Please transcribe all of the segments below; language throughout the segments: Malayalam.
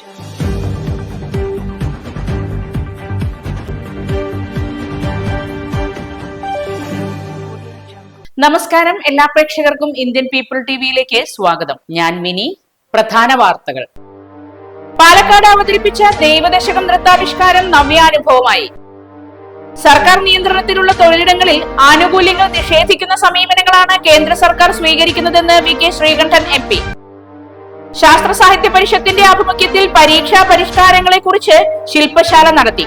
നമസ്കാരം. എല്ലാ പ്രേക്ഷകർക്കും ഇന്ത്യൻ പീപ്പിൾ ടിവിയിലേക്ക് സ്വാഗതം. ഞാൻ മിനി. പ്രധാന വാർത്തകൾ. പാലക്കാട് അവതരിപ്പിച്ച ദൈവദശകം നൃത്താവിഷ്കാരം നവ്യാനുഭവമായി. സർക്കാർ നിയന്ത്രണത്തിലുള്ള തൊഴിലിടങ്ങളിൽ ആനുകൂല്യങ്ങൾ നിഷേധിക്കുന്ന സമീപനങ്ങളാണ് കേന്ദ്ര സർക്കാർ സ്വീകരിക്കുന്നതെന്ന് V K Sreekandan M P. ശാസ്ത്ര സാഹിത്യ പരിഷത്തിന്റെ ആഭിമുഖ്യത്തിൽ പരീക്ഷാ പരിഷ്കാരങ്ങളെ കുറിച്ച് ശില്പശാല നടത്തി.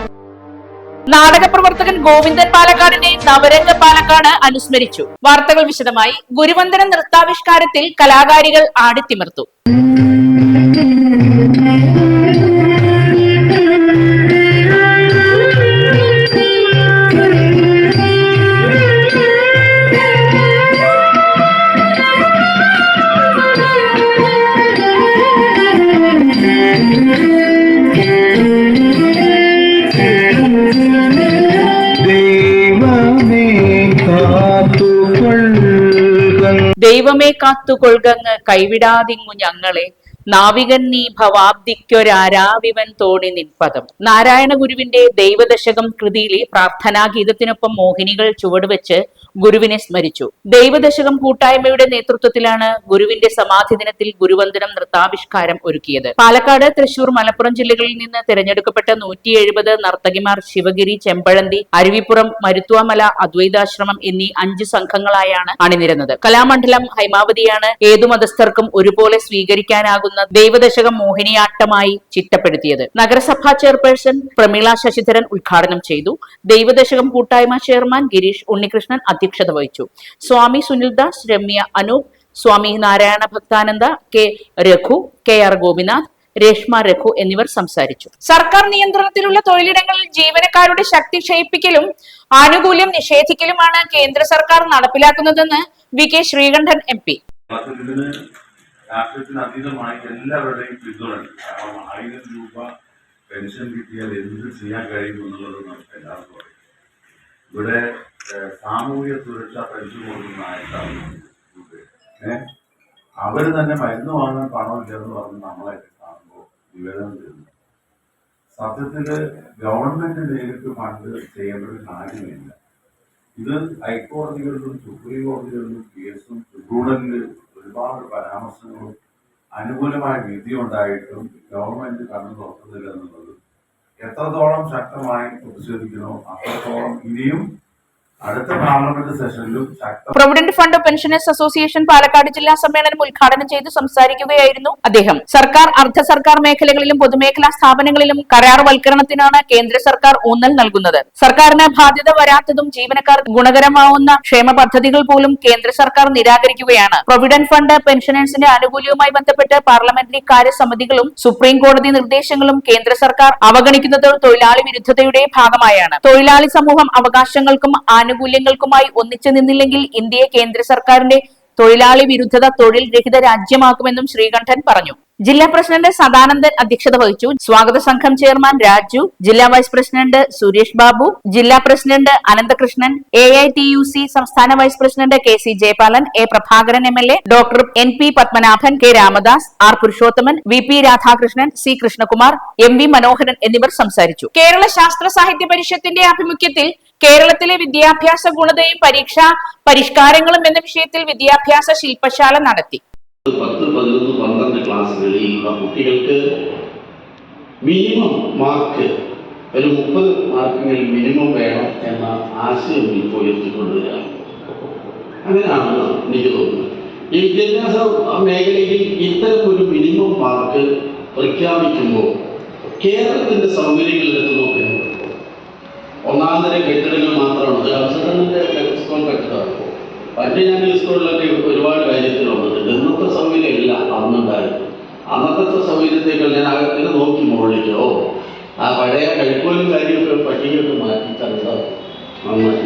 നാടക പ്രവർത്തകൻ ഗോവിന്ദൻ പാലക്കാടിനെ നവരംഗ പാലക്കാട് അനുസ്മരിച്ചു. വാർത്തകൾ വിശദമായി ഗുരുവന്ദന നൃത്താവിഷ്കാരത്തിൽ കലാകാരികൾ ആടിത്തിമിർത്തു. ദൈവമേ കാത്തുകൊൾകങ്ങ് കൈവിടാതിങ്ങു ഞങ്ങളെ. നാവികൻ നീ ഭവാബ്ദിക്കൊരാരാവിവൻ തോണി നിൻപദം. നാരായണ ഗുരുവിന്റെ ദൈവദശകം കൃതിയിലെ പ്രാർത്ഥനാ ഗീതത്തിനൊപ്പം മോഹിനികൾ ചുവടുവെച്ച് ഗുരുവിനെ സ്മരിച്ചു. ദൈവദശകം കൂട്ടായ്മയുടെ നേതൃത്വത്തിലാണ് ഗുരുവിന്റെ സമാധി ദിനത്തിൽ ഗുരുവന്ദനം നൃത്താവിഷ്കാരം ഒരുക്കിയത്. പാലക്കാട് തൃശൂർ മലപ്പുറം ജില്ലകളിൽ നിന്ന് തിരഞ്ഞെടുക്കപ്പെട്ട നൂറ്റി എഴുപത് നർത്തകിമാർ ശിവഗിരി ചെമ്പഴന്തി അരുവിപ്പുറം മരുത്വാമല അദ്വൈതാശ്രമം എന്നീ അഞ്ച് സംഘങ്ങളായാണ് അണിനിരുന്നത്. കലാമണ്ഡലം ഹൈമാവതിയാണ് ഏതു മതസ്ഥർക്കും ഒരുപോലെ സ്വീകരിക്കാനാകുന്ന ദൈവദശകം മോഹിനിയാട്ടമായി ചിട്ടപ്പെടുത്തിയത്. നഗരസഭാ ചെയർപേഴ്സൺ പ്രമീള ശശിധരൻ ഉദ്ഘാടനം ചെയ്തു. ദൈവദശകം കൂട്ടായ്മ ചെയർമാൻ ഗിരീഷ് ഉണ്ണികൃഷ്ണൻ അധ്യക്ഷത വഹിച്ചു. Swami Sunildas Ramya Anoop Swami Narayana Bhaktananda K Raghu K R Gopinath Reshma Raghu എന്നിവർ സംസാരിച്ചു. സർക്കാർ നിയന്ത്രണത്തിലുള്ള തൊഴിലിടങ്ങളിൽ ജീവനക്കാരുടെ ശക്തി ക്ഷയിപ്പിക്കലും ആനുകൂല്യം നിഷേധിക്കലുമാണ് കേന്ദ്ര സർക്കാർ നടപ്പിലാക്കുന്നതെന്ന് V K Sreekandan M P. ഇതിന് രാഷ്ട്രീയത്തിന് അതീതമായി എല്ലാവരുടെയും പിന്തുണയുണ്ട്. കാരണം ആയിരം രൂപ പെൻഷൻ കിട്ടിയാൽ എന്ത് ചെയ്യാൻ കഴിയും എന്നുള്ളത് നമുക്ക് എല്ലാവർക്കും അറിയാം. ഇവിടെ സാമൂഹ്യ സുരക്ഷാ പെൻഷൻ കൊടുക്കുന്നതായിട്ടാണ് ഏഹ് അവർ തന്നെ മരുന്ന് വാങ്ങാൻ പണമില്ലെന്ന് പറഞ്ഞ് നമ്മളായിട്ട് കാണുമ്പോൾ നിവേദനം തരുന്നു. സത്യത്തിൽ ഗവൺമെന്റ് നേരിട്ട് ഫണ്ട് ചെയ്യേണ്ട ഒരു കാര്യമില്ല. ഇത് ഹൈക്കോടതികളിലും സുപ്രീം കോടതികളിലും കേസും ട്രിബ്യൂണലിൽ ഒരുപാട് പരാമർശങ്ങളും അനുകൂലമായ വിധി ഉണ്ടായിട്ടും ഗവൺമെന്റ് കണ്ണു തുറക്കുന്നില്ല എന്നുള്ളത് എത്രത്തോളം ശക്തമായി പ്രതിഷേധിക്കണോ അത്രത്തോളം ഇനിയും provident fund pensioners association Palakkad ജില്ലാ സമ്മേളനം ഉദ്ഘാടനം ചെയ്ത് സംസാരിക്കുകയായിരുന്നു അദ്ദേഹം. സർക്കാർ അർദ്ധ സർക്കാർ മേഖലകളിലും പൊതുമേഖലാ സ്ഥാപനങ്ങളിലും കരാർവൽക്കരണത്തിനാണ് കേന്ദ്ര സർക്കാർ ഊന്നൽ നൽകുന്നത്. സർക്കാരിന് ബാധ്യത വരാത്തതും ജീവനക്കാർ ഗുണകരമാവുന്ന ക്ഷേമ പദ്ധതികൾ പോലും കേന്ദ്ര സർക്കാർ നിരാകരിക്കുകയാണ്. പ്രൊവിഡന്റ് ഫണ്ട് പെൻഷനേഴ്സിന്റെ ആനുകൂല്യവുമായി ബന്ധപ്പെട്ട് പാർലമെന്ററി കാര്യസമിതികളും സുപ്രീം കോടതി നിർദ്ദേശങ്ങളും കേന്ദ്ര സർക്കാർ അവഗണിക്കുന്നത് തൊഴിലാളി വിരുദ്ധതയുടെ ഭാഗമായാണ്. തൊഴിലാളി സമൂഹം അവകാശങ്ങൾക്കും ആനുകൂല്യങ്ങൾക്കുമായി ഒന്നിച്ചു നിന്നില്ലെങ്കിൽ ഇന്ത്യയെ കേന്ദ്ര സർക്കാരിന്റെ തൊഴിലാളി വിരുദ്ധത തൊഴിൽ രഹിത രാജ്യമാക്കുമെന്നും ശ്രീകണ്ഠൻ പറഞ്ഞു. ജില്ലാ പ്രസിഡന്റ് സദാനന്ദൻ അധ്യക്ഷത വഹിച്ചു. സ്വാഗത സംഘം ചെയർമാൻ രാജു ജില്ലാ വൈസ് പ്രസിഡന്റ് സുരേഷ് ബാബു ജില്ലാ president Ananthakrishnan A I T U C സംസ്ഥാന vice president K C Jayapalan A Prabhakaran M L A doctor N P Padmanabhan K Ramadas R Purushothaman V P Radhakrishnan C Krishnakumar M V Manoharan എന്നിവർ സംസാരിച്ചു. കേരള ശാസ്ത്ര സാഹിത്യ പരിഷത്തിന്റെ ആഭിമുഖ്യത്തിൽ കേരളത്തിലെ വിദ്യാഭ്യാസ ഗുണതയും പരീക്ഷ പരിഷ്കാരങ്ങളും എന്ന വിഷയത്തിൽ വിദ്യാഭ്യാസ ശില്പശാല നടത്തി. പത്ത് പതിനൊന്ന് പന്ത്രണ്ട് ക്ലാസ്സുകളിൽ കുട്ടികൾക്ക് മിനിമം മാർക്ക് ഒരു മുപ്പത് മാർക്കിങ്ങിൽ മിനിമം വേണം എന്ന ആശയം ഇപ്പോൾ ഉയർത്തിക്കൊണ്ടുവരികയാണ് അങ്ങനെയാണ് എനിക്ക് തോന്നുന്നത്. ഈ വിദ്യാഭ്യാസ മേഖലയിൽ ഇത്തരം ഒരു മിനിമം മാർക്ക് പ്രഖ്യാപിക്കുമ്പോൾ കേരളത്തിന്റെ സൗകര്യങ്ങൾ എടുത്തു നോക്കുന്നു ഒന്നാം തരം മറ്റു ഞങ്ങൾ സ്കൂളിലൊക്കെ ഒരുപാട് കാര്യത്തിൽ വന്നിട്ടുണ്ട് ഇന്നത്തെ സൗകര്യം ഇല്ല അന്നുണ്ടായിരുന്നു. അന്നത്തെ സൗകര്യത്തേക്കാൾ ഞാൻ അകത്തിന് നോക്കി മുകളിലേക്കോ ആ പഴയ കഴിക്കോലും കാര്യമൊക്കെ പട്ടികയൊക്കെ മാറ്റി തന്നത് നന്നായി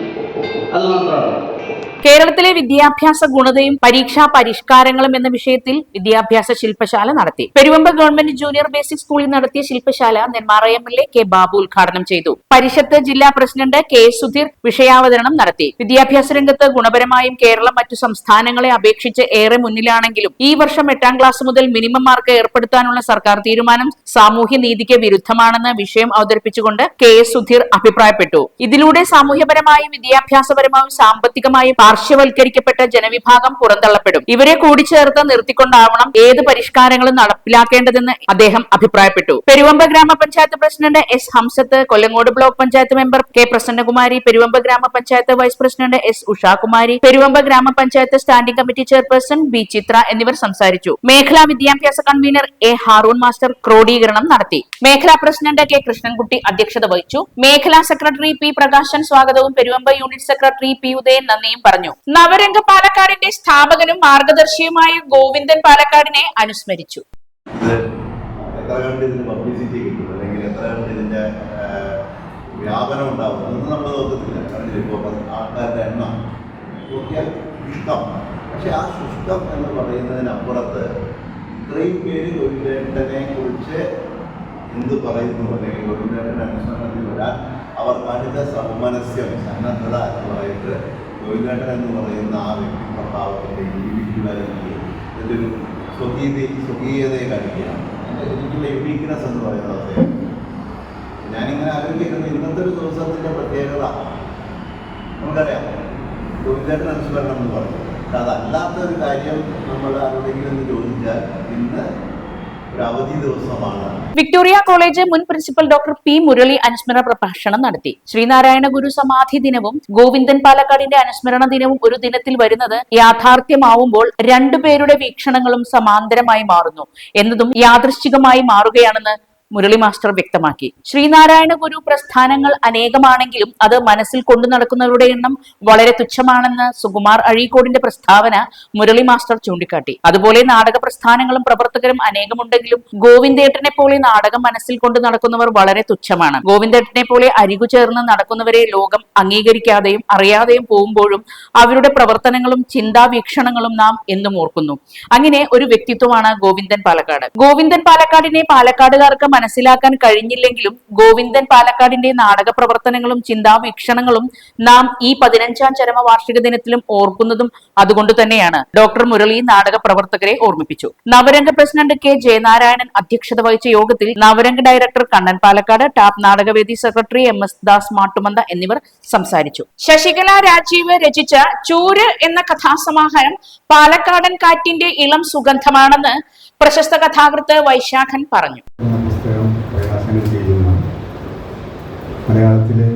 അത് മാത്രമാണ്. കേരളത്തിലെ വിദ്യാഭ്യാസ ഗുണതയും പരീക്ഷാ പരിഷ്കാരങ്ങളും എന്ന വിഷയത്തിൽ വിദ്യാഭ്യാസ ശില്പശാല നടത്തി. പെരുവമ്പ ഗവൺമെന്റ് ജൂനിയർ ബേസിക് സ്കൂളിൽ നടത്തിയ ശില്പശാല Nenmara M L A K Babu ഉദ്ഘാടനം ചെയ്തു. പരിഷത്ത് ജില്ലാ പ്രസിഡന്റ് കെ സുധീർ വിഷയാവതരണം നടത്തി. വിദ്യാഭ്യാസ രംഗത്ത് ഗുണപരമായും കേരളം മറ്റു സംസ്ഥാനങ്ങളെ അപേക്ഷിച്ച് ഏറെ മുന്നിലാണെങ്കിലും ഈ വർഷം എട്ടാം ക്ലാസ് മുതൽ മിനിമം മാർക്ക് ഏർപ്പെടുത്താനുള്ള സർക്കാർ തീരുമാനം സാമൂഹ്യ നീതിക്ക് വിരുദ്ധമാണെന്ന് വിഷയം അവതരിപ്പിച്ചുകൊണ്ട് കെ സുധീർ അഭിപ്രായപ്പെട്ടു. ഇതിലൂടെ സാമൂഹ്യപരമായും വിദ്യാഭ്യാസപരമായും സാമ്പത്തികമായും പാർശ്വവൽക്കരിക്കപ്പെട്ട ജനവിഭാഗം പുറന്തള്ളപ്പെടും. ഇവരെ കൂടിച്ചേർത്ത് നിർത്തിക്കൊണ്ടാവണം ഏത് പരിഷ്കാരങ്ങളും നടപ്പിലാക്കേണ്ടതെന്ന് അദ്ദേഹം അഭിപ്രായപ്പെട്ടു. പെരുവമ്പ ഗ്രാമപഞ്ചായത്ത് president S Hamsath Kollengode block panchayat member K Prasannakumari Peruvemba ഗ്രാമപഞ്ചായത്ത് vice president S Ushakumari Peruvemba ഗ്രാമപഞ്ചായത്ത് standing committee chairperson B Chitra എന്നിവർ സംസാരിച്ചു. മേഖലാ വിദ്യാഭ്യാസ കൺവീനർ എ ഹാറൂൺ മാസ്റ്റർ ക്രോഡീകരണം നടത്തി. മേഖലാ പ്രസിഡന്റ് കെ കൃഷ്ണൻകുട്ടി അധ്യക്ഷത വഹിച്ചു. മേഖലാ സെക്രട്ടറി പി പ്രകാശൻ സ്വാഗതവും Peruvemba unit secretary P Udayan നന്ദിയും പറഞ്ഞു. നവരംഗ പാലക്കാടിന്റെ സ്ഥാപകനും മാർഗദർശിയുമായ ഗോവിന്ദൻ പാലക്കാടിനെ അനുസ്മരിച്ചു. വ്യാപനം ഉണ്ടാവും? നമ്മൾ പക്ഷെ ആ ശുഷ്കം എന്ന് പറയുന്നതിനപ്പുറത്ത് ഇത്രയും പേര് ഗുരുവേട്ടനെ കുറിച്ച് എന്ത് പറയുന്നു? അല്ലെങ്കിൽ ഗോവിന്ദേട്ടന്റെ അനുസരണത്തിൽ വരാൻ അവർ കാണിച്ച സൗമനസ്യം സന്നദ്ധത എന്ന് പറയുന്നത് ഗോവിന്ദേട്ടൻ എന്ന് പറയുന്ന ആ വ്യക്തി പ്രഭാവത്തിന്റെ ഇൻഡിവിജ്വലാലിറ്റി എന്നൊരു സ്വകീയത സ്വകീയതയെ കാണിക്കുകയാണ്. എനിക്കുള്ള യുണീക്നെസ് എന്ന് പറയുന്നത് അദ്ദേഹം. ഞാനിങ്ങനെ ആലോചിക്കുന്നത് ഇന്നത്തെ ഒരു ദിവസത്തിന്റെ പ്രത്യേകത നമുക്കറിയാം. ജോയിലേട്ടൻ അനുസ്മരണം എന്ന് പറഞ്ഞു. അതല്ലാത്ത ഒരു കാര്യം നമ്മൾ ആരോടെങ്കിലും ചോദിച്ചാൽ ഇന്ന് വിക്ടോറിയ കോളേജ് മുൻ പ്രിൻസിപ്പൽ ഡോക്ടർ പി മുരളി അനുസ്മരണ പ്രഭാഷണം നടത്തി. ശ്രീനാരായണ ഗുരു സമാധി ദിനവും ഗോവിന്ദൻ പാലക്കാടിന്റെ അനുസ്മരണ ദിനവും ഒരു ദിനത്തിൽ വരുന്നത് യാഥാർത്ഥ്യമാവുമ്പോൾ രണ്ടുപേരുടെ വീക്ഷണങ്ങളും സമാന്തരമായി മാറുന്നു. എന്നതും യാദൃശ്ചികമായി മാറുകയാണെന്ന് മുരളി മാസ്റ്റർ വ്യക്തമാക്കി. ശ്രീനാരായണ ഗുരു പ്രസ്ഥാനങ്ങൾ അനേകമാണെങ്കിലും അത് മനസ്സിൽ കൊണ്ടു നടക്കുന്നവരുടെ എണ്ണം വളരെ തുച്ഛമാണെന്ന് സുകുമാർ അഴീക്കോടിന്റെ പ്രസ്താവന മുരളി മാസ്റ്റർ ചൂണ്ടിക്കാട്ടി. അതുപോലെ നാടക പ്രസ്ഥാനങ്ങളും പ്രവർത്തകരും അനേകമുണ്ടെങ്കിലും ഗോവിന്ദേട്ടനെ പോലെ നാടകം മനസ്സിൽ കൊണ്ടു നടക്കുന്നവർ വളരെ തുച്ഛമാണ്. ഗോവിന്ദേട്ടനെ പോലെ അരികു ചേർന്ന് നടക്കുന്നവരെ ലോകം അംഗീകരിക്കാതെയും അറിയാതെയും പോകുമ്പോഴും അവരുടെ പ്രവർത്തനങ്ങളും ചിന്താ വീക്ഷണങ്ങളും നാം എന്നും ഓർക്കുന്നു. അങ്ങനെ ഒരു വ്യക്തിത്വമാണ് ഗോവിന്ദൻ പാലക്കാട്. ഗോവിന്ദൻ പാലക്കാടിനെ പാലക്കാടുകാർക്ക് മനസ്സിലാക്കാൻ കഴിഞ്ഞില്ലെങ്കിലും ഗോവിന്ദൻ പാലക്കാടിന്റെ നാടക പ്രവർത്തനങ്ങളും ചിന്താവീക്ഷണങ്ങളും നാം ഈ പതിനഞ്ചാം ചരമ വാർഷിക ദിനത്തിലും ഓർക്കുന്നതും അതുകൊണ്ട് തന്നെയാണ്. ഡോക്ടർ മുരളി നാടക പ്രവർത്തകരെ ഓർമ്മിപ്പിച്ചു. നവരംഗ പ്രസിഡന്റ് കെ ജയനാരായണൻ അധ്യക്ഷത വഹിച്ച യോഗത്തിൽ നവരംഗ ഡയറക്ടർ കണ്ണൻ പാലക്കാട് ടാപ്പ് നാടകവേദി secretary M S Das Mattumantha എന്നിവർ സംസാരിച്ചു. ശശികല രാജീവ് രചിച്ച ചൂര് എന്ന കഥാസമാഹാരം പാലക്കാടൻ കാറ്റിന്റെ ഇളം സുഗന്ധമാണെന്ന് പ്രശസ്ത കഥാകൃത്ത് വൈശാഖൻ പറഞ്ഞു എന്ന പുസ്തകം പ്രകാശനം ചെയ്യുന്ന മലയാളത്തിലെ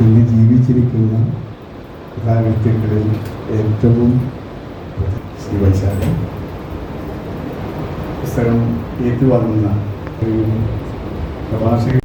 ഇന്ന് ജീവിച്ചിരിക്കുന്ന കഥാകൃത്യങ്ങളിൽ ഏറ്റവും ശ്രീ പുസ്തകം ഏറ്റുവാങ്ങുന്ന ഒരു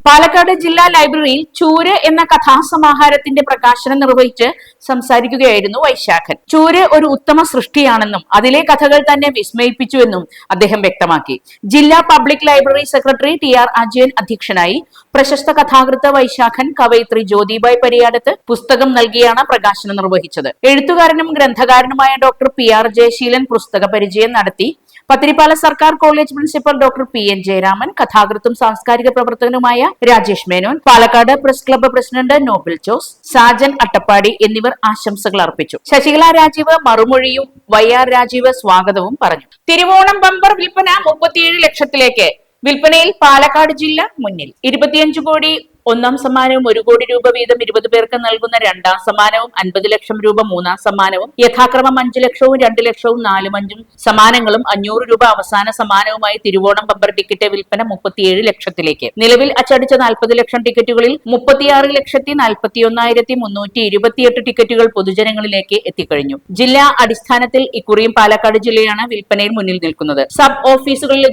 പാലക്കാട് ജില്ലാ ലൈബ്രറിയിൽ ചൂര് എന്ന കഥാസമാഹാരത്തിന്റെ പ്രകാശനം നിർവഹിച്ച് സംസാരിക്കുകയായിരുന്നു വൈശാഖൻ. ചൂര് ഒരു ഉത്തമ സൃഷ്ടിയാണെന്നും അതിലെ കഥകൾ തന്നെ വിസ്മയിപ്പിച്ചുവെന്നും അദ്ദേഹം വ്യക്തമാക്കി. ജില്ലാ public library secretary T R Ajayan അധ്യക്ഷനായി പ്രശസ്ത കഥാകൃത്ത് വൈശാഖൻ കവയിത്രി ജ്യോതിബായ് പരിയാടത്ത് പുസ്തകം നൽകിയാണ് പ്രകാശനം നിർവഹിച്ചത്. എഴുത്തുകാരനും ഗ്രന്ഥകാരനുമായ ഡോക്ടർ പി ആർ ജയശീലൻ പുസ്തക പരിചയം നടത്തി പത്തിരിപ്പാല സർക്കാർ college principal doctor P N Jayaraman കഥാകൃത്തും സാംസ്കാരിക പ്രവർത്തകനുമായ Rajesh Menon Palakkad press club president Noble Jose Sajan Attappadi എന്നിവർ ആശംസകൾ അർപ്പിച്ചു. ശശികല രാജീവ് മറുമൊഴിയും വൈ ആർ രാജീവ് സ്വാഗതവും പറഞ്ഞു. തിരുവോണം ബമ്പർ വിൽപ്പന മുപ്പത്തിയേഴ് ലക്ഷത്തിലേക്ക്. വിൽപ്പനയിൽ പാലക്കാട് ജില്ല മുന്നിൽ. ഇരുപത്തിയഞ്ചു കോടി ഒന്നാം സമ്മാനവും ഒരു കോടി രൂപ വീതം ഇരുപത് പേർക്ക് നൽകുന്ന രണ്ടാം സമ്മാനവും അൻപത് ലക്ഷം രൂപ മൂന്നാം സമ്മാനവും യഥാക്രമം അഞ്ചു ലക്ഷവും രണ്ട് ലക്ഷവും നാലും അഞ്ചും സമ്മാനങ്ങളും അഞ്ഞൂറ് രൂപ അവസാന സമ്മാനവുമായി തിരുവോണം ബമ്പർ ടിക്കറ്റ് വിൽപ്പന മുപ്പത്തിയേഴ് ലക്ഷത്തിലേക്ക്. നിലവിൽ അച്ചടിച്ച നാൽപ്പത് ലക്ഷം ടിക്കറ്റുകളിൽ മുപ്പത്തിയാറ് ലക്ഷത്തി നാൽപ്പത്തി ഒന്നായിരത്തി മുന്നൂറ്റി ഇരുപത്തിയെട്ട് ടിക്കറ്റുകൾ പൊതുജനങ്ങളിലേക്ക് എത്തിക്കഴിഞ്ഞു. ജില്ലാ അടിസ്ഥാനത്തിൽ ഇക്കുറിയും പാലക്കാട് ജില്ലയാണ് വിൽപ്പനയിൽ മുന്നിൽ നിൽക്കുന്നത്. സബ്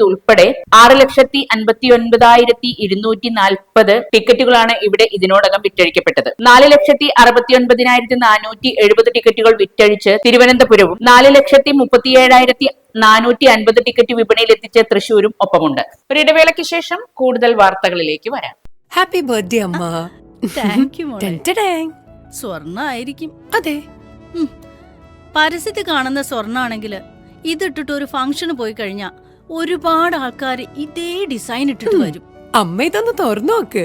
ഉൾപ്പെടെ ആറ് ലക്ഷത്തി അൻപത്തി ഒൻപതായിരത്തി ഇരുന്നൂറ്റി നാൽപ്പത് ടിക്കറ്റുകളാണ് ഇവിടെ ഇതിനോടകം വിറ്റഴിക്കപ്പെട്ടത്. നാല് ലക്ഷത്തി അറുപത്തി ഒൻപതിനായിരത്തി നാനൂറ്റി എഴുപത് ടിക്കറ്റുകൾ വിറ്റഴിച്ച് തിരുവനന്തപുരവും നാല് ലക്ഷത്തി മുപ്പത്തിയേഴായിരത്തി നാനൂറ്റി അൻപത് ടിക്കറ്റ് വിപണിയിൽ എത്തിച്ച തൃശൂരും ഒപ്പമുണ്ട്. ഒരു ഇടവേളയ്ക്ക് ശേഷം കൂടുതൽ വാർത്തകളിലേക്ക് വരാം. ഹാപ്പി ബർത്ത്ഡേ അമ്മ. Thank you. സ്വർണായിരിക്കും. അതെ. ഉം. പരസ്യത്തിൽ കാണുന്ന സ്വർണാണെങ്കിൽ ഇതിട്ടിട്ട് ഒരു ഫംഗ്ഷന് പോയി കഴിഞ്ഞാ ഒരുപാട് ആൾക്കാർ ഇതേ ഡിസൈൻ ഇട്ടിട്ട് വരും. അമ്മ ഇതൊന്ന് തുറന്നു നോക്ക്.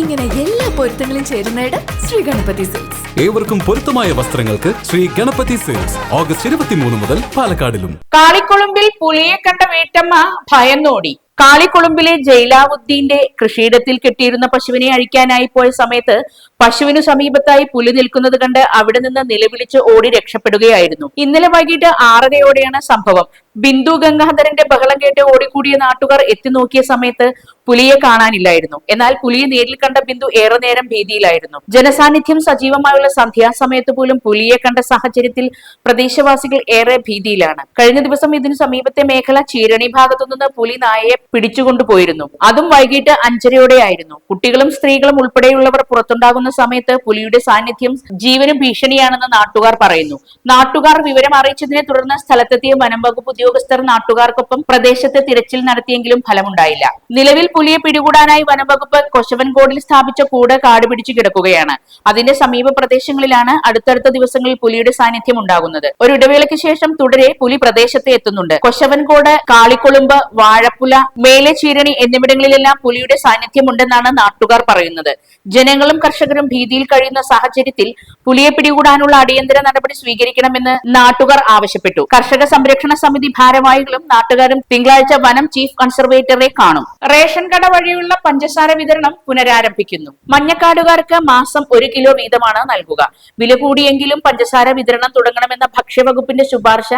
ഇങ്ങനെ എല്ലാ പൊരുത്തങ്ങളും ചേരുന്ന ഇടം ശ്രീ ഗണപതി സിൽക്സ് ഏവർക്കും പൊരുത്തമായ വസ്ത്രങ്ങൾക്ക് ശ്രീ ഗണപതി സെയിൽസ് ഓഗസ്റ്റ് ഇരുപത്തിമൂന്ന് മുതൽ പാലക്കാടിലും. കാളിക്കുളുമ്പിൽ പുലിയെ കണ്ട വീട്ടമ്മ ഭയന്നോടി. കാളിക്കുളുമ്പിലെ ജയിലാവുദ്ദീന്റെ കൃഷിയിടത്തിൽ കെട്ടിയിരുന്ന പശുവിനെ അഴിക്കാനായി പോയ സമയത്ത് പശുവിനു സമീപത്തായി പുലി നിൽക്കുന്നത് കണ്ട് അവിടെ നിന്ന് നിലവിളിച്ച് ഓടി രക്ഷപ്പെടുകയായിരുന്നു. ഇന്നലെ വൈകിട്ട് ആറരയോടെയാണ് സംഭവം. ബിന്ദു ഗംഗാധരന്റെ ബഹളം കേട്ട് ഓടിക്കൂടിയ നാട്ടുകാർ എത്തി നോക്കിയ സമയത്ത് പുലിയെ കാണാനില്ലായിരുന്നു. എന്നാൽ പുലിയെ നേരിൽ കണ്ട ബിന്ദു ഏറെ നേരം ഭീതിയിലായിരുന്നു. ജനസാന്നിധ്യം സജീവമായുള്ള സന്ധ്യാസമയത്ത് പോലും പുലിയെ കണ്ട സാഹചര്യത്തിൽ പ്രദേശവാസികൾ ഏറെ ഭീതിയിലാണ്. കഴിഞ്ഞ ദിവസം ഇതിനു സമീപത്തെ മേഖല ചീരണി ഭാഗത്തുനിന്ന് പുലി നായയെ പിടിച്ചുകൊണ്ടുപോയിരുന്നു. അതും വൈകിട്ട് അഞ്ചരയോടെയായിരുന്നു. കുട്ടികളും സ്ത്രീകളും ഉൾപ്പെടെയുള്ളവർ പുറത്തുണ്ടാകുന്ന സമയത്ത് പുലിയുടെ സാന്നിധ്യം ജീവനും ഭീഷണിയാണെന്ന് നാട്ടുകാർ പറയുന്നു. നാട്ടുകാർ വിവരം അറിയിച്ചതിനെ തുടർന്ന് സ്ഥലത്തെത്തിയ വനം വകുപ്പ് ഉദ്യോഗസ്ഥർ നാട്ടുകാർക്കൊപ്പം പ്രദേശത്ത് തിരച്ചിൽ നടത്തിയെങ്കിലും ഫലമുണ്ടായില്ല. നിലവിൽ പുലിയെ പിടികൂടാനായി വനം വകുപ്പ് കൊശവൻകോടിൽ സ്ഥാപിച്ച കൂട് കാട് പിടിച്ചു കിടക്കുകയാണ്. അതിന്റെ സമീപ പ്രദേശങ്ങളിലാണ് അടുത്തടുത്ത ദിവസങ്ങളിൽ പുലിയുടെ സാന്നിധ്യം ഉണ്ടാകുന്നത്. ഒരു ഇടവേളയ്ക്ക് ശേഷം തുടരെ പുലി പ്രദേശത്ത് എത്തുന്നുണ്ട്. കൊശവൻകോട് കാളിക്കൊളുമ്പ് വാഴപ്പുല മേലെ ചീരണി എന്നിവിടങ്ങളിലെല്ലാം പുലിയുടെ സാന്നിധ്യമുണ്ടെന്നാണ് നാട്ടുകാർ പറയുന്നത്. ജനങ്ങളും കർഷകരും ഭീതിയിൽ കഴിയുന്ന സാഹചര്യത്തിൽ പുലിയെ പിടികൂടാനുള്ള അടിയന്തര നടപടി സ്വീകരിക്കണമെന്ന് നാട്ടുകാർ ആവശ്യപ്പെട്ടു. കർഷക സംരക്ഷണ സമിതി ഭാരവാഹികളും നാട്ടുകാരും തിങ്കളാഴ്ച വനം ചീഫ് കൺസർവേറ്ററെ കാണും. റേഷൻ കട വഴിയുള്ള പഞ്ചസാര വിതരണം പുനരാരംഭിക്കുന്നു. മഞ്ഞക്കാടുകാർക്ക് മാസം ഒരു കിലോ വീതമാണ് നൽകുക. വില കൂടിയെങ്കിലും പഞ്ചസാര വിതരണം തുടങ്ങണമെന്ന ഭക്ഷ്യവകുപ്പിന്റെ ശുപാർശ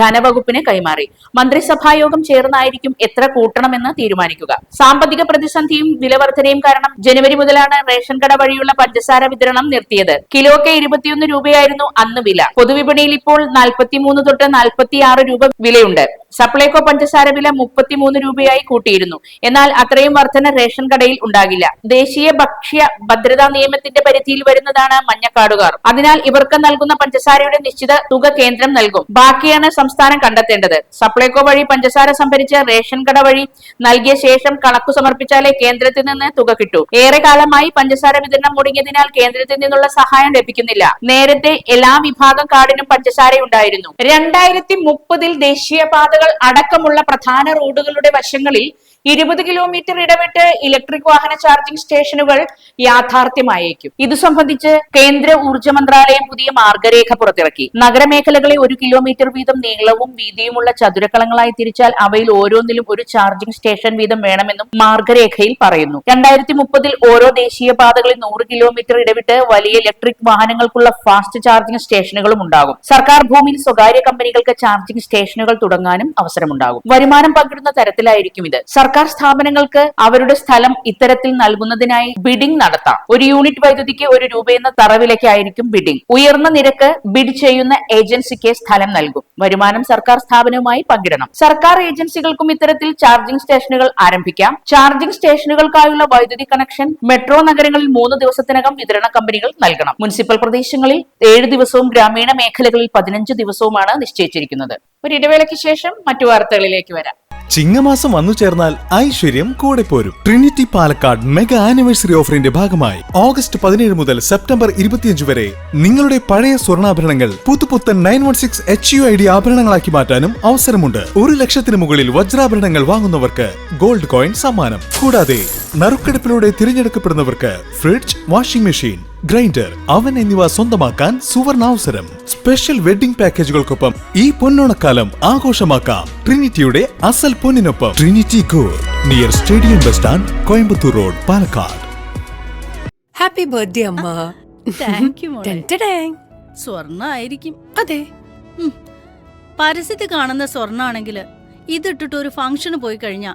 ധനവകുപ്പിന് കൈമാറി. മന്ത്രിസഭായോഗം ചേർന്നായിരിക്കും എത്ര കൂട്ടണമെന്ന് തീരുമാനിക്കുക. സാമ്പത്തിക പ്രതിസന്ധിയും വിലവർദ്ധനയും കാരണം ജനുവരി മുതലാണ് റേഷൻ കട വഴിയുള്ള പഞ്ചസാര വിതരണം നിർത്തിയത്. കിലോയ്ക്ക് ഇരുപത്തിയൊന്ന് രൂപയായിരുന്നു അന്ന് വില. പൊതുവിപണിയിൽ ഇപ്പോൾ നാൽപ്പത്തിമൂന്ന് തൊട്ട് നാൽപ്പത്തിയാറ് രൂപ വിലയുണ്ട്. സപ്ലൈകോ പഞ്ചസാര വില മുപ്പത്തിമൂന്ന് രൂപയായി കൂട്ടിയിരുന്നു. എന്നാൽ അത്രയും വർധന റേഷൻ കടയിൽ ഉണ്ടാകില്ല. ദേശീയ ഭക്ഷ്യ ഭദ്രതാ നിയമത്തിന്റെ പരിധിയിൽ വരുന്നതാണ് മഞ്ഞക്കാടുകാർ. അതിനാൽ ഇവർക്ക് നൽകുന്ന പഞ്ചസാരയുടെ നിശ്ചിത തുക കേന്ദ്രം നൽകും. ബാക്കിയാണ് സംസ്ഥാനം കണ്ടെത്തേണ്ടത്. സപ്ലൈകോ വഴി പഞ്ചസാര സംഭരിച്ച റേഷൻ കട വഴി നൽകിയ ശേഷം കണക്കു സമർപ്പിച്ചാലേ കേന്ദ്രത്തിൽ നിന്ന് തുക കിട്ടൂ. ഏറെ കാലമായി പഞ്ചസാര വിതരണം മുടങ്ങിയതിനാൽ കേന്ദ്രത്തിൽ നിന്നുള്ള സഹായം ലഭിക്കുന്നില്ല. നേരത്തെ എല്ലാ വിഭാഗം കാർഡിനും പഞ്ചസാരയുണ്ടായിരുന്നു. രണ്ടായിരത്തി മുപ്പതിൽ ദേശീയപാതകൾ അടക്കമുള്ള പ്രധാന റോഡുകളുടെ വശങ്ങളിൽ ഇരുപത് കിലോമീറ്റർ ഇടവിട്ട് ഇലക്ട്രിക് വാഹന ചാർജിംഗ് സ്റ്റേഷനുകൾ യാഥാർത്ഥ്യമായേക്കും. ഇത് സംബന്ധിച്ച് കേന്ദ്ര ഊർജ മന്ത്രാലയം പുതിയ മാർഗരേഖ പുറത്തിറക്കി. നഗരമേഖലകളെ ഒരു കിലോമീറ്റർ വീതം നീളവും വീതിയുമുള്ള ചതുരക്കളങ്ങളായി തിരിച്ചാൽ അവയിൽ ഓരോന്നിലും ഒരു ചാർജിംഗ് സ്റ്റേഷൻ വീതം വേണമെന്നും മാർഗരേഖയിൽ പറയുന്നു. രണ്ടായിരത്തി മുപ്പതിൽ ഓരോ ദേശീയപാതകളിൽ നൂറ് കിലോമീറ്റർ ഇടവിട്ട് വലിയ ഇലക്ട്രിക് വാഹനങ്ങൾക്കുള്ള ഫാസ്റ്റ് ചാർജിംഗ് സ്റ്റേഷനുകളും ഉണ്ടാകും. സർക്കാർ ഭൂമിയിൽ സ്വകാര്യ കമ്പനികൾക്ക് ചാർജിംഗ് സ്റ്റേഷനുകൾ തുടങ്ങാനും അവസരമുണ്ടാകും. വരുമാനം പങ്കിടുന്ന തരത്തിലായിരിക്കും ഇത്. സ്ഥാപനങ്ങൾക്ക് അവരുടെ സ്ഥലം ഇത്തരത്തിൽ നൽകുന്നതിനായി ബിഡിംഗ് നടത്താം. ഒരു യൂണിറ്റ് വൈദ്യുതിക്ക് ഒരു രൂപയെന്ന തറവിലയ്ക്കായിരിക്കും ബിഡിംഗ് ഉയർന്ന നിരക്ക് ബിഡ് ചെയ്യുന്ന ഏജൻസിക്ക് സ്ഥലം നൽകും. വരുമാനം സർക്കാർ സ്ഥാപനവുമായി പങ്കിടണം. സർക്കാർ ഏജൻസികൾക്കും ഇത്തരത്തിൽ ചാർജിംഗ് സ്റ്റേഷനുകൾ ആരംഭിക്കാം. ചാർജിംഗ് സ്റ്റേഷനുകൾക്കായുള്ള വൈദ്യുതി കണക്ഷൻ മെട്രോ നഗരങ്ങളിൽ മൂന്ന് ദിവസത്തിനകം വിതരണ കമ്പനികൾ നൽകണം. മുനിസിപ്പൽ പ്രദേശങ്ങളിൽ ഏഴ് ദിവസവും ഗ്രാമീണ മേഖലകളിൽ പതിനഞ്ച് ദിവസവുമാണ് നിശ്ചയിച്ചിരിക്കുന്നത്. ഒരു ഇടവേളയ്ക്ക് ശേഷം മറ്റു വാർത്തകളിലേക്ക് വരാം. ചിങ്ങമാസം വന്നു ചേർന്നാൽ ഐശ്വര്യം കൂടെ പോരും. ട്രിനിറ്റി പാലക്കാട് മെഗാ ആനിവേഴ്സറി ഓഫറിന്റെ ഭാഗമായി ഓഗസ്റ്റ് പതിനേഴ് മുതൽ സെപ്റ്റംബർ ഇരുപത്തിയഞ്ച് വരെ നിങ്ങളുടെ പഴയ സ്വർണാഭരണങ്ങൾ പുതുപുത്തൻ nine one six H U I D ആഭരണങ്ങളാക്കി മാറ്റാനും അവസരമുണ്ട്. ഒരു ലക്ഷത്തിന് മുകളിൽ വജ്രാഭരണങ്ങൾ വാങ്ങുന്നവർക്ക് ഗോൾഡ് കോയിൻ സമ്മാനം. കൂടാതെ നറുക്കെടുപ്പിലൂടെ തിരഞ്ഞെടുക്കപ്പെടുന്നവർക്ക് fridge washing machine grinder oven എന്നിവ സ്വന്തമാക്കാൻ സുവർണാവസരം. സ്പെഷ്യൽ വെഡിംഗ് പാക്കേജുകൾക്കൊപ്പം ഈ പൊന്നോണക്കാലം ആഘോഷമാക്കാം. ട്രിനിറ്റിയുടെ അസൽ പൊന്നിനൊപ്പം. Trinity core near stadium bus stand Coimbatore road Palakkad. Happy birthday അമ്മ. താങ്ക് യു മോളെ. സ്വർണ ആയിരിക്കും അതെ. പരസ്യത്തിൽ കാണുന്ന സ്വർണാണെങ്കിൽ ഇതിട്ടിട്ട് ഒരു ഫംഗ്ഷന് പോയി കഴിഞ്ഞാ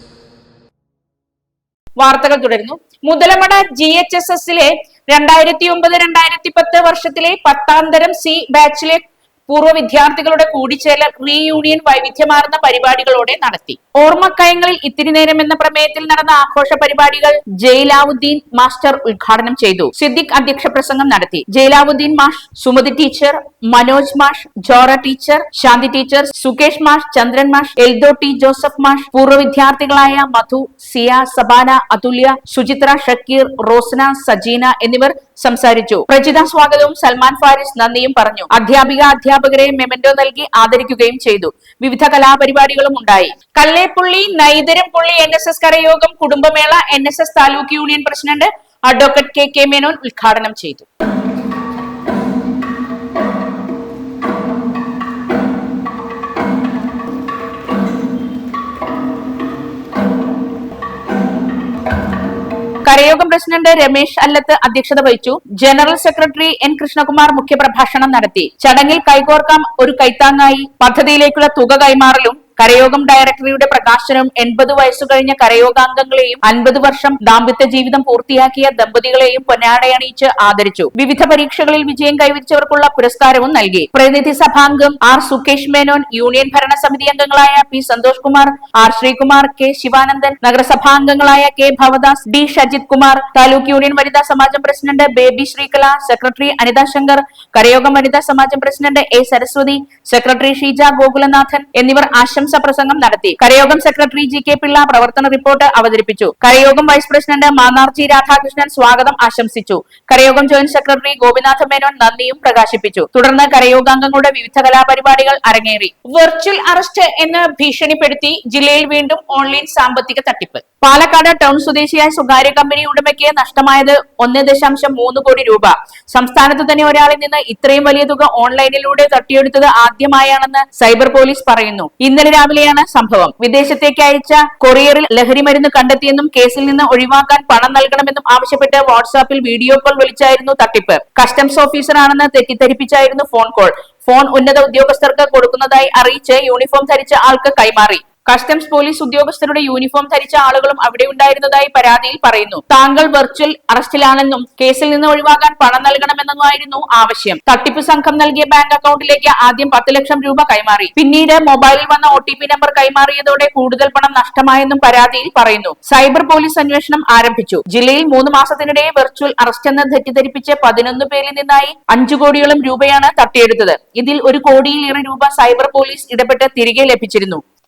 വാർത്തകൾ തുടരുന്നു. മുതലമട ജി എച്ച് എസ് എസിലെ രണ്ടായിരത്തി ഒമ്പത് രണ്ടായിരത്തി പത്ത് വർഷത്തിലെ പത്താം തരം സി ബാച്ചിലെ പൂർവ വിദ്യാർത്ഥികളുടെ കൂടിച്ചേരൽ റീയൂണിയൻ വൈവിധ്യമാർന്ന പരിപാടികളോടെ നടത്തി. ഓർമ്മക്കയങ്ങളിൽ ഇത്തിരി നേരം എന്ന പ്രമേയത്തിൽ നടന്ന ആഘോഷ പരിപാടികൾ ജയിലാവുദ്ദീൻ മാസ്റ്റർ ഉദ്ഘാടനം ചെയ്തു. സിദ്ദിഖ് അധ്യക്ഷ പ്രസംഗം നടത്തി. ജയിലാവുദ്ദീൻ മാഷ് സുമതി ടീച്ചർ മനോജ് മാഷ് ജോറ ടീച്ചർ ശാന്തി ടീച്ചർ സുകേഷ് മാഷ് ചന്ദ്രൻ മാഷ് എൽദോ ടി ജോസഫ് മാഷ് പൂർവ വിദ്യാർത്ഥികളായ മധു സിയ സബാന അതുല്യ സുചിത്ര ഷക്കീർ റോസ്ന സജീന എന്നിവർ സംസാരിച്ചു. പ്രജിത സ്വാഗതവും സൽമാൻ ഫാരിസ് നന്ദിയും പറഞ്ഞു. അധ്യാപിക അധ്യാപകരെ മെമന്റോ നൽകി ആദരിക്കുകയും ചെയ്തു. വിവിധ കലാപരിപാടികളും ഉണ്ടായി. കല്ലേപ്പുള്ളി നൈതരം പുള്ളി എൻ എസ് എസ് കരയോഗം കുടുംബമേള N S S taluk union president advocate K K Menon ഉദ്ഘാടനം ചെയ്തു. കരയോഗം പ്രസിഡന്റ് രമേശ് അല്ലത്ത് അധ്യക്ഷത വഹിച്ചു. ജനറൽ സെക്രട്ടറി എൻ കൃഷ്ണകുമാർ മുഖ്യപ്രഭാഷണം നടത്തി. ചടങ്ങിൽ കൈകോർക്കാം ഒരു കൈത്താങ്ങായി. പദ്ധതിയിലേക്കുള്ള തുക കൈമാറലും കരയോഗം ഡയറക്ടറിയുടെ പ്രകാശനം എൺപത് വയസ്സു കഴിഞ്ഞ കരയോഗാംഗങ്ങളെയും അൻപത് വർഷം ദാമ്പത്യ ജീവിതം പൂർത്തിയാക്കിയ ദമ്പതികളെയും പൊന്നാടയണിയിച്ച് ആദരിച്ചു. വിവിധ പരീക്ഷകളിൽ വിജയം കൈവരിച്ചവർക്കുള്ള പുരസ്കാരവും നൽകി. പ്രതിനിധി സഭാംഗം ആർ സുകേഷ് മേനോൻ യൂണിയൻ ഭരണസമിതി അംഗങ്ങളായ P Santhosh Kumar R Sreekumar K Sivanandan നഗരസഭാംഗങ്ങളായ K Bhavadas D Shajith Kumar taluk union വനിതാ സമാജം പ്രസിഡന്റ് ബേബി ശ്രീകല സെക്രട്ടറി അനിത ശങ്കർ കരയോഗം വനിതാ സമാജം president A Saraswathi secretary Sheeja Gokulanathan എന്നിവർ ആശംസാ പ്രസംഗം നടത്തി. കരയോഗം സെക്രട്ടറി ജി കെ പിള്ള പ്രവർത്തന റിപ്പോർട്ട് അവതരിപ്പിച്ചു. കരയോഗം വൈസ് പ്രസിഡന്റ് മാന്നാർജി രാധാകൃഷ്ണൻ സ്വാഗതം ആശംസിച്ചു. കരയോഗം ജോയിന്റ് സെക്രട്ടറി ഗോപിനാഥ മേനോൻ നന്ദിയും പ്രകാശിപ്പിച്ചു. തുടർന്ന് കരയോഗാംഗങ്ങളുടെ വിവിധ കലാപരിപാടികൾ അരങ്ങേറി. വെർച്വൽ അറസ്റ്റ് എന്ന് ഭീഷണിപ്പെടുത്തി ജില്ലയിൽ വീണ്ടും ഓൺലൈൻ സാമ്പത്തിക തട്ടിപ്പ്. പാലക്കാട് ടൗൺ സ്വദേശിയായ സ്വകാര്യ കമ്പനി ഉടമയ്ക്ക് നഷ്ടമായത് ഒന്ന് ദശാംശം മൂന്ന് കോടി രൂപ. സംസ്ഥാനത്ത് തന്നെ ഒരാളിൽ നിന്ന് ഇത്രയും വലിയ തുക ഓൺലൈനിലൂടെ തട്ടിയെടുത്തത് ആദ്യമായാണെന്ന് സൈബർ പോലീസ് പറയുന്നു. ഇന്നലെ രാവിലെയാണ് സംഭവം. വിദേശത്തേക്ക് അയച്ച കൊറിയറിൽ ലഹരി മരുന്ന് കണ്ടെത്തിയെന്നും കേസിൽ നിന്ന് ഒഴിവാക്കാൻ പണം നൽകണമെന്നും ആവശ്യപ്പെട്ട് വാട്സാപ്പിൽ വീഡിയോ കോൾ വിളിച്ചായിരുന്നു തട്ടിപ്പ്. കസ്റ്റംസ് ഓഫീസറാണെന്ന് തെറ്റിദ്ധരിപ്പിച്ചായിരുന്നു ഫോൺ കോൾ. ഫോൺ ഉന്നത ഉദ്യോഗസ്ഥർക്ക് കൊടുക്കുന്നതായി അറിയിച്ച് യൂണിഫോം ധരിച്ച ആൾക്ക് കൈമാറി. കസ്റ്റംസ് പോലീസ് ഉദ്യോഗസ്ഥരുടെ യൂണിഫോം ധരിച്ച ആളുകളും അവിടെ ഉണ്ടായിരുന്നതായി പരാതിയിൽ പറയുന്നു. താങ്കൾ വെർച്വൽ അറസ്റ്റിലാണെന്നും കേസിൽ നിന്ന് ഒഴിവാക്കാൻ പണം നൽകണമെന്നുമായിരുന്നു ആവശ്യം. തട്ടിപ്പ് സംഘം നൽകിയ ബാങ്ക് അക്കൗണ്ടിലേക്ക് ആദ്യം പത്ത് ലക്ഷം രൂപ കൈമാറി. പിന്നീട് മൊബൈലിൽ വന്ന ഒ നമ്പർ കൈമാറിയതോടെ കൂടുതൽ പണം നഷ്ടമായെന്നും പരാതിയിൽ പറയുന്നു. സൈബർ പോലീസ് അന്വേഷണം ആരംഭിച്ചു. ജില്ലയിൽ മൂന്ന് മാസത്തിനിടെ വെർച്വൽ അറസ്റ്റ് എന്ന് തെറ്റിദ്ധരിപ്പിച്ച് പതിനൊന്ന് പേരിൽ നിന്നായി അഞ്ചു കോടിയോളം രൂപയാണ് തട്ടിയെടുത്തത്. ഇതിൽ ഒരു കോടിയിലേറെ രൂപ സൈബർ പോലീസ് ഇടപെട്ട് തിരികെ ലഭിച്ചിരുന്നു.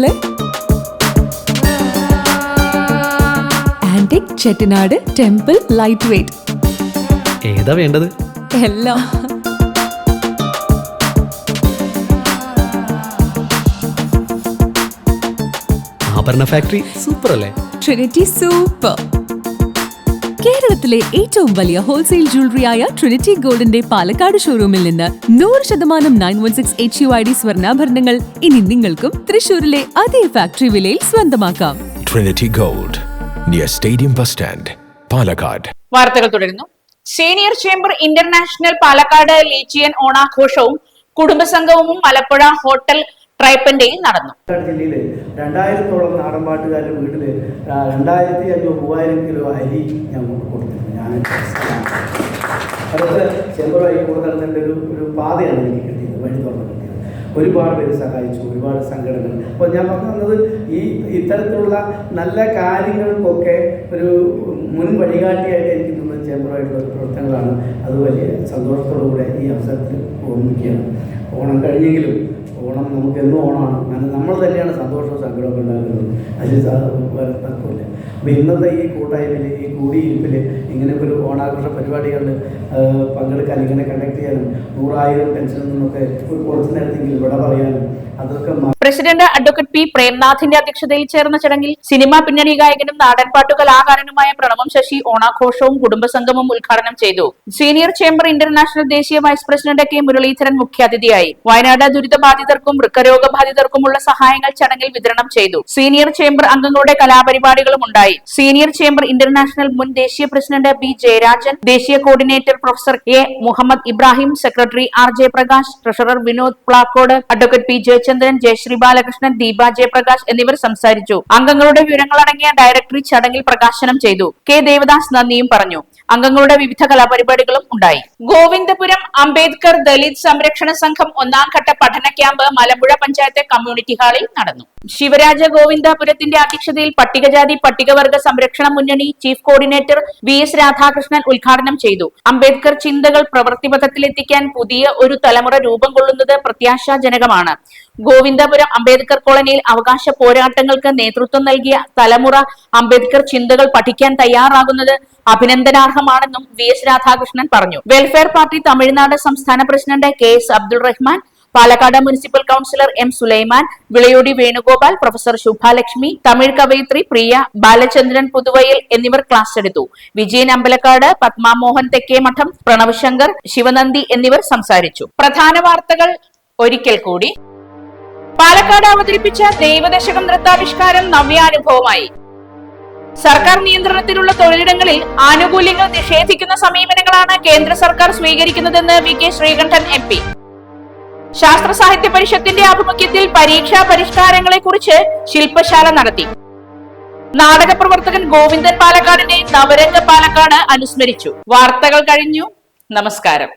Channel antique Chettinad temple light weight ഏതാ വേണ്ടത്? എല്ലാം. ആഭരണ ഫാക്ടറി സൂപ്പർ അല്ലേ ട്രിനിറ്റി സൂപ്പർ കേരളത്തിലെ ഏറ്റവും വലിയ ഹോൾസെയിൽ ജ്വല്ലറിയായ ട്രിനിറ്റി ഗോൾഡിന്റെ പാലക്കാട് ഷോറൂമിൽ നിന്ന് നൂറ് ശതമാനം nine one six H U I D സ്വർണാഭരണങ്ങൾ ഇനി നിങ്ങൾക്കും തൃശൂരിലെ അതേ ഫാക്ടറി വിലയിൽ സ്വന്തമാക്കാം. Trinity gold near stadium bus stand Palakkad വാർത്തകൾ തുടരുന്നു. സീനിയർ ചേംബർ ഇന്റർനാഷണൽ പാലക്കാട് ലീച്ചിയൻ ഓണാഘോഷവും കുടുംബസംഗമവും മലപ്പുഴ ഹോട്ടൽ ട്രൈപ്പന്റെയിൽ നടന്നു. ജില്ലയിൽ രണ്ടായിരത്തോളം നാടൻ പാട്ടുകാരുടെ വീട്ടിൽ രണ്ടായിരത്തി അഞ്ഞൂറ് മൂവായിരം കിലോ അരി ഞാൻ കൊടുത്തിട്ടുണ്ട് ഞാൻ അതുപോലെ ചെമ്പറായി കൊടുക്കുന്നതിന്റെ ഒരു ഒരു പാതയാണ് എനിക്ക് കിട്ടിയത് വഴി തുറന്നു കിട്ടിയത്. ഒരുപാട് പേര് സഹായിച്ചു ഒരുപാട് സംഘടനകൾ. അപ്പോൾ ഞാൻ പറഞ്ഞു തന്നത് ഈ ഇത്തരത്തിലുള്ള നല്ല കാര്യങ്ങൾക്കൊക്കെ ഒരു മുൻ വഴികാട്ടിയായിട്ട് എനിക്ക് തോന്നുന്നത് ചേമ്പറായിട്ടുള്ള പ്രവർത്തനങ്ങളാണ്. അത് വലിയ സന്തോഷത്തോടു കൂടെ ഈ അവസരത്തിൽ ഓർമ്മിക്കുകയാണ് ഓണം കഴിഞ്ഞെങ്കിലും ഓണം നമുക്ക് എന്നും ഓണമാണ് നമ്മൾ തന്നെയാണ് സന്തോഷവും സങ്കടമൊക്കെ ഉണ്ടാക്കുന്നത്. അതിൽ വേറെ തർക്കമില്ല. അപ്പോൾ ഇന്നത്തെ ഈ കൂട്ടായ്മയിൽ ഈ കൂടിയിരിപ്പിൽ ഇങ്ങനെ ഒരു ഓണാഘോഷ പരിപാടികളിൽ പങ്കെടുക്കാൻ ഇങ്ങനെ കണ്ടക്ട് ചെയ്യാനും നൂറായിരം ടെൻഷനിൽ നിന്നൊക്കെ ഒരു കുറച്ച് നേരത്തെങ്കിലും ഇവിടെ പറയാനും പ്രസിഡന്റ് അഡ്വക്കേറ്റ് പി പ്രേംനാഥിന്റെ അധ്യക്ഷതയിൽ ചേർന്ന ചടങ്ങിൽ സിനിമാ പിന്നണി ഗായകനും നാടൻപാട്ടു കലാകാരനുമായ പ്രണവം ശശി ഓണാഘോഷവും കുടുംബസംഗമവും ഉദ്ഘാടനം ചെയ്തു. സീനിയർ ചേംബർ ഇന്റർനാഷണൽ ദേശീയ വൈസ് പ്രസിഡന്റ് കെ മുരളീധരൻ മുഖ്യാതിഥിയായി. വയനാട് ദുരിതബാധിതർക്കും വൃക്കരോഗബാധിതർക്കുമുള്ള സഹായങ്ങൾ ചടങ്ങിൽ വിതരണം ചെയ്തു. സീനിയർ ചേംബർ അംഗങ്ങളുടെ കലാപരിപാടികളും ഉണ്ടായി. സീനിയർ ചേംബർ ഇന്റർനാഷണൽ മുൻ ദേശീയ പ്രസിഡന്റ് ബി ജയരാജൻ ദേശീയ coordinator professor A Muhammad Ibrahim secretary R Jayaprakash treasurer Vinod Plakkode advocate P Jayachandran Jayasree Balakrishnan Deepa Jayaprakash എന്നിവർ സംസാരിച്ചു. അംഗങ്ങളുടെ വിവരങ്ങളടങ്ങിയ ഡയറക്ടറി ചടങ്ങിൽ പ്രകാശനം ചെയ്തു. കെ ദേവദാസ് നന്ദിയും പറഞ്ഞു. അംഗങ്ങളുടെ വിവിധ കലാപരിപാടികളും ഉണ്ടായി. ഗോവിന്ദപുരം അംബേദ്കർ ദലിത് സംരക്ഷണ സംഘം ഒന്നാം ഘട്ട പഠന ക്യാമ്പ് മലമ്പുഴ പഞ്ചായത്ത് കമ്മ്യൂണിറ്റി ഹാളിൽ നടന്നു. ശിവരാജ ഗോവിന്ദപുരത്തിന്റെ അധ്യക്ഷതയിൽ പട്ടികജാതി പട്ടികവർഗ സംരക്ഷണ മുന്നണി chief coordinator V S Radhakrishnan ഉദ്ഘാടനം ചെയ്തു. അംബേദ്കർ ചിന്തകൾ പ്രവൃത്തിപഥത്തിലെത്തിക്കാൻ പുതിയ ഒരു തലമുറ രൂപം കൊള്ളുന്നത് പ്രത്യാശാജനകമാണ്. ഗോവിന്ദപുരം അംബേദ്കർ കോളനിയിൽ അവകാശ പോരാട്ടങ്ങൾക്ക് നേതൃത്വം നൽകിയ തലമുറ അംബേദ്കർ ചിന്തകൾ പഠിക്കാൻ തയ്യാറാകുന്നത് അഭിനന്ദനാർഹമാണെന്നും വി എസ് രാധാകൃഷ്ണൻ പറഞ്ഞു. വെൽഫെയർ പാർട്ടി തമിഴ്നാട് സംസ്ഥാന president K S Abdul Rahman Palakkad municipal councillor M Sulaiman Vilayodi Venugopal professor Subhalakshmi Tamil കവയിത്രി Priya Balachandran Puthuvayal എന്നിവർ ക്ലാസ് എടുത്തു. വിജയൻ അമ്പലക്കാട് പത്മാമോഹൻ തെക്കേമഠം പ്രണവ് ശങ്കർ ശിവനന്ദി എന്നിവർ സംസാരിച്ചു. പ്രധാന വാർത്തകൾ ഒരിക്കൽ കൂടി. പാലക്കാട് അവതരിപ്പിച്ച ദൈവദശകം നൃത്താവിഷ്കാരം നവ്യാനുഭവമായി. സർക്കാർ നിയന്ത്രണത്തിലുള്ള തൊഴിലിടങ്ങളിൽ ആനുകൂല്യങ്ങൾ നിഷേധിക്കുന്ന സമീപനങ്ങളാണ് കേന്ദ്ര സർക്കാർ സ്വീകരിക്കുന്നതെന്ന് V K Sreekandan M P. ശാസ്ത്ര സാഹിത്യ പരിഷത്തിന്റെ ആഭിമുഖ്യത്തിൽ പരീക്ഷാ പരിഷ്കാരങ്ങളെ കുറിച്ച് ശില്പശാല നടത്തി. നാടക പ്രവർത്തകൻ ഗോവിന്ദൻ പാലക്കാടിനെ നവരംഗ പാലക്കാട് അനുസ്മരിച്ചു. വാർത്തകൾ കഴിഞ്ഞു. നമസ്കാരം.